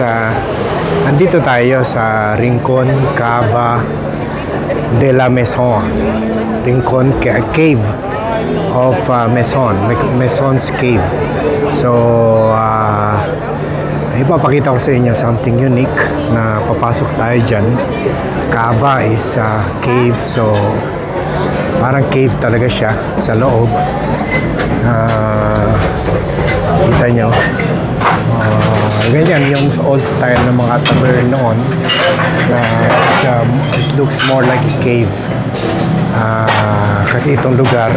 uh, andito tayo sa Rincon Cava de la Maison. Rincon Ca- Cave of uh, Maison. Maison's Cave. So, uh, ipapakita ko sa inyo something unique na papasok tayo dyan. Cava is uh, cave. So, parang cave talaga siya sa loob. Ah, kita nyo. Ah, ganyan yung old style ng mga tavern noon na it, um, it looks more like a cave. Ah, kasi itong lugar,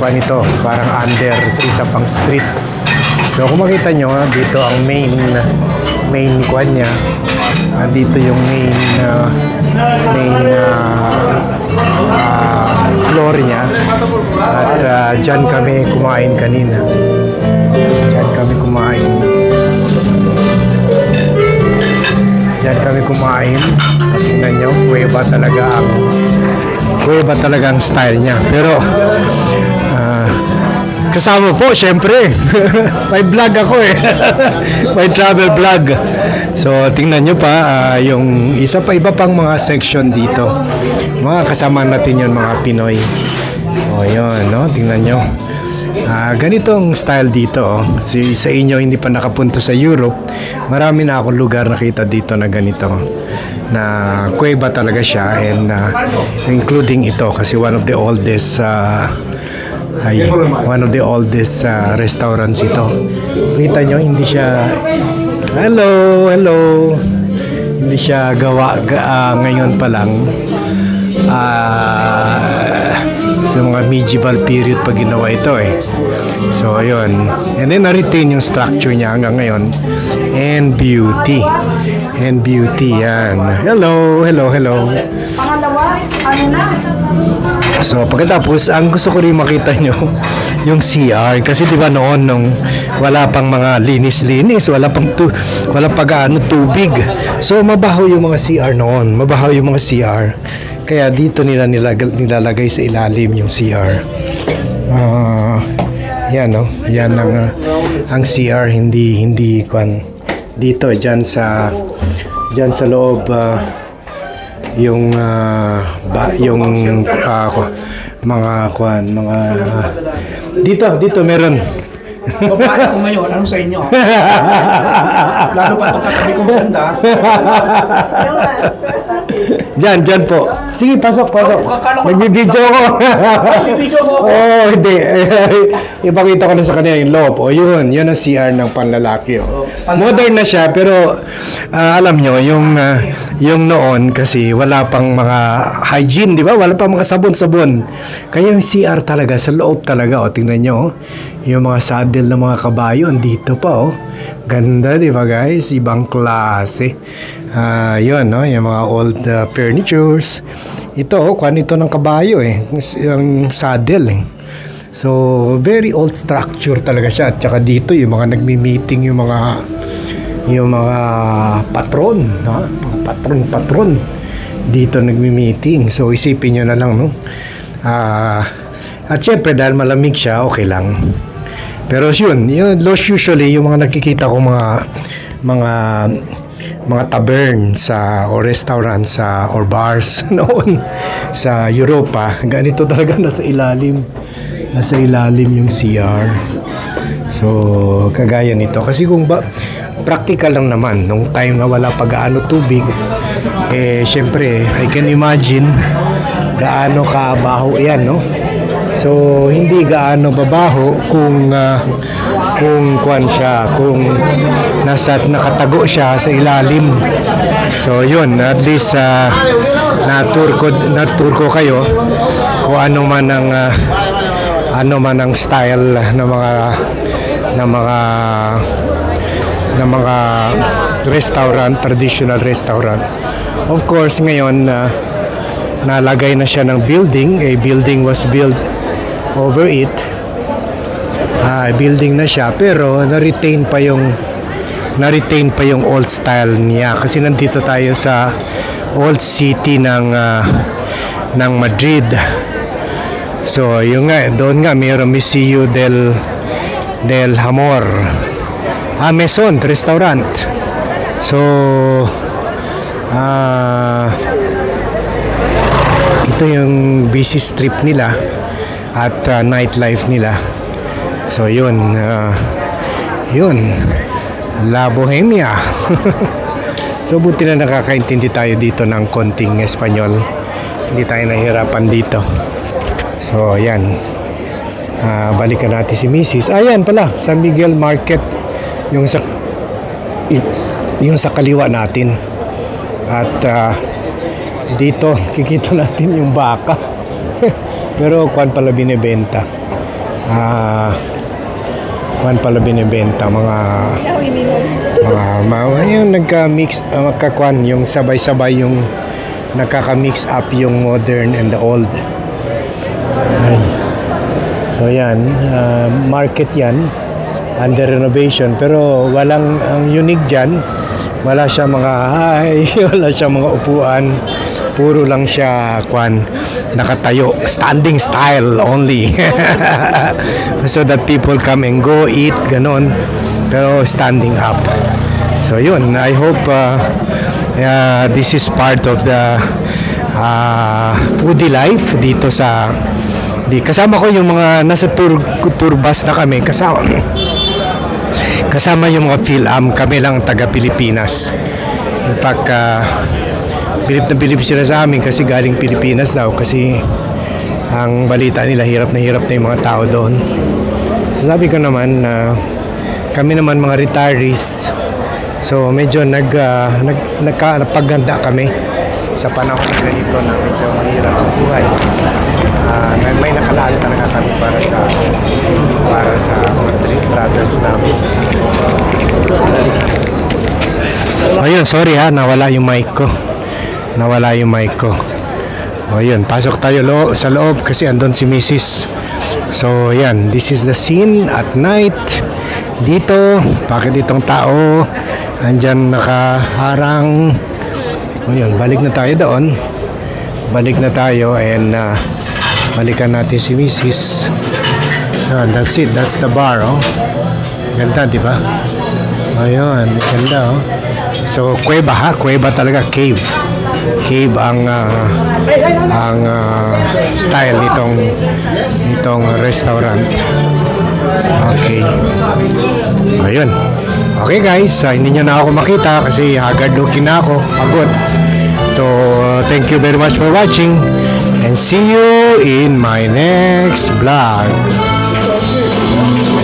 kuan ito, parang under sa isa pang street. So kung makita nyo, dito ang main main kuan niya. Ah, dito yung main ah, main ah, ah, floor niya. At ah, dyan kami kumain kanina. Dyan kami kumain. Dyan kami kumain. Tingnan nyo, kuweba talaga ang kuweba talaga ang style niya. Pero kasama po, syempre. May vlog ako eh. May travel vlog. So, tingnan nyo pa, ah, yung isa pa iba pang mga section dito. Mga kasama natin yun, mga Pinoy. O, yun, no? Tingnan nyo. Ah, ganito ang style dito. Oh. Si, sa inyo hindi pa nakapunta sa Europe, marami na akong lugar nakita dito na ganito. Na kuweba talaga siya and ah, including ito kasi one of the oldest ah, ay one of the oldest ah, restaurants ito. Kita nyo, hindi siya Hello, hello. Hindi siya gawa ga, ah, ngayon pa lang. Ah, sa mga medieval period pa ginawa ito eh. So, ayun. And then, na-retain yung structure niya hanggang ngayon. And beauty. And beauty, yan. Hello, hello, hello. Pangalawa, ano na? So, pagkatapos, ang gusto ko rin makita nyo, yung CR. Kasi di ba noon, nung wala pang mga linis-linis, wala pang tu wala pag ano, tubig. So, mabaho yung mga CR noon. Mabaho yung mga CR. Kaya dito nila nilag- nilalagay sa ilalim yung CR. Ah, yan, no? Yan ang, ah, ang CR, hindi, hindi, kwan, dito, dyan sa, dyan sa loob, ah, yung ah, ba yung ku- mga kuan mga dito dito meron Babae ko ngayon, ano sa inyo? Lalo pa itong katabi kong ganda. Diyan, diyan po. Sige, pasok, pasok. Ko- Nagbibideo ko. Nagbibideo ako? Oo, hindi. Ipakita ko na sa kanya yung loob. O, yun. Yun ang CR ng panlalaki. Oh. Modern na siya, pero ah, alam nyo, yung, ah, yung noon kasi wala pang mga hygiene, di ba? Wala pang mga sabon-sabon. Kaya yung CR talaga, sa loob talaga. O, tingnan nyo. oh. Yung mga saddle ng mga kabayo, andito pa, oh. Ganda, di ba, guys? Ibang klase. Ah, yun, no? Yung mga old ah, furnitures. Ito, oh, kwan ito ng kabayo, eh. Yung saddle, eh. So, very old structure talaga siya. At saka dito, yung mga nagmi-meeting, yung mga yung mga patron, ha? Mga patron-patron dito nagmi-meeting. So, isipin nyo na lang, no? Ah, at syempre, dahil malamig siya, okay lang. Pero yun, yun, usually, yung mga nakikita ko mga mga mga tavern sa o restaurant sa or bars noon sa Europa, ganito talaga nasa ilalim. Nasa ilalim yung CR. So, kagaya nito. Kasi kung ba, practical lang naman, nung time na wala pa gaano tubig, eh, syempre, I can imagine gaano kabaho yan, no? So, hindi gaano babaho kung ah, kung kuan siya, kung nasa nakatago siya sa ilalim. So, yun, at least uh, na-tour ko, na-tour ko kayo kung ano man ang ah, ano man ang style ng mga ng mga ng mga restaurant, traditional restaurant. Of course, ngayon na nalagay na siya ng building, a building was built over it. Ah, building na siya pero na-retain pa yung na-retain pa yung old style niya kasi nandito tayo sa old city ng ah, ng Madrid. So, yung nga, doon nga mayroong Museo del del Hamor. Ah, Maison Restaurant. So, ah, ito yung busy strip nila at uh, nightlife nila. So, yun. ah, yun. La Bohemia. so, buti na nakakaintindi tayo dito ng konting Espanyol. Hindi tayo nahihirapan dito. So, yan. Ah, balikan natin si Mrs. Ayan pala, San Miguel Market. Yung sa yung sa kaliwa natin. At ah, dito kikita natin yung baka. Pero kuan pala binebenta. Ah, kuan pala binebenta mga mga, mga yung nagka-mix uh, magkakuan yung sabay-sabay yung nakaka-mix up yung modern and the old. Ay. So yan, ah, market yan under renovation pero walang ang unique diyan wala siya mga hay, wala siya mga upuan. Puro lang siya kwan nakatayo, standing style only. so that people come and go eat ganon. Pero standing up. So yun, I hope uh, uh, this is part of the uh, foodie life dito sa di kasama ko yung mga nasa tour tour bus na kami. Kasama kasama yung mga PhilAm kami lang taga Pilipinas. In fact uh, bilib na bilib sila sa amin kasi galing Pilipinas daw kasi ang balita nila hirap na hirap na yung mga tao doon so sabi ko naman na kami naman mga retirees so medyo nag, uh, nag nagka, kami sa panahon na ganito na medyo mahirap ang buhay Ah, may, nakalaan talaga kami para sa para sa mga travels namin. Ayun, sorry ha, nawala yung mic ko. Nawala yung mic ko. O yun, pasok tayo lo sa loob kasi andon si Mrs. So yan, this is the scene at night. Dito, bakit itong tao andyan nakaharang. O yun, balik na tayo doon. Balik na tayo and uh, balikan natin si Mrs. Ah, that's it, that's the bar, oh. Ganda, di ba? Ayun, ganda, oh. So, kuweba ha, kuweba talaga, cave. Cave ang ah, ang ah, style nitong nitong restaurant. Okay. Ayun. Okay guys, ah, hindi nyo na ako makita kasi haggard looking na ako. Pagod. So, thank you very much for watching and see you in my next vlog.